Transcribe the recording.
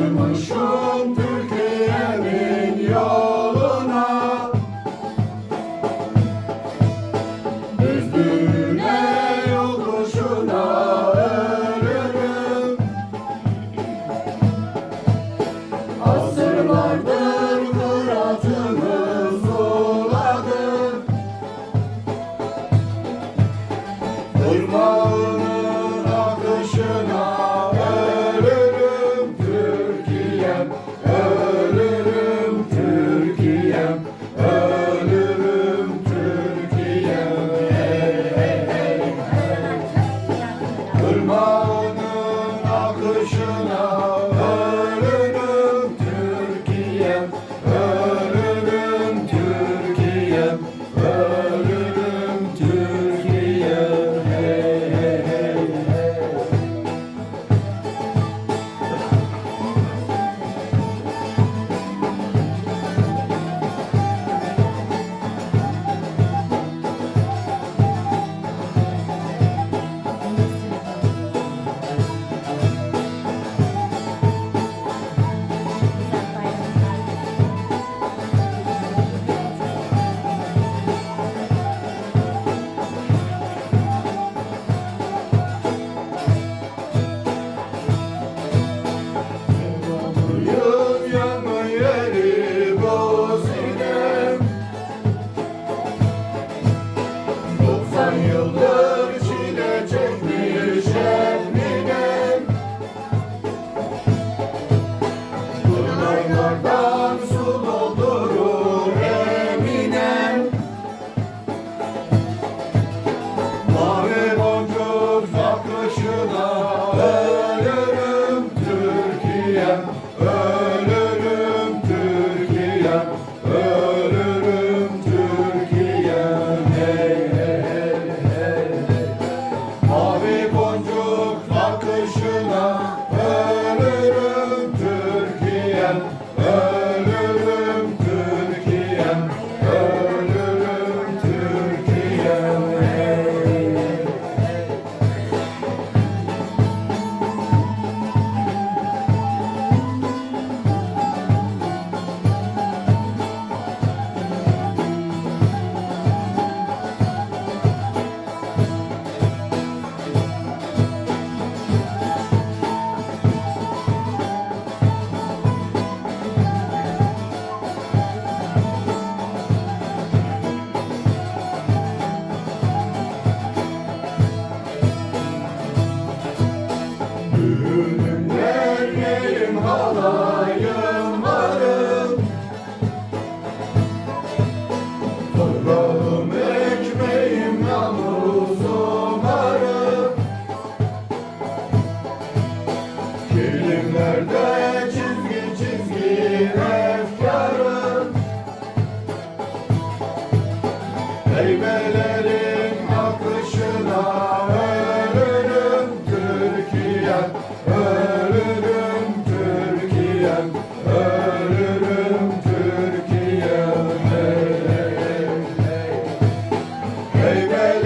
Lord, my show. yıldır. Filmlerde çizgi çizgi efkarı Heybelerin akışına ölürüm Türkiye'm Ölürüm Türkiye'm Ölürüm Türkiye'm hey, hey, hey. Heybelerin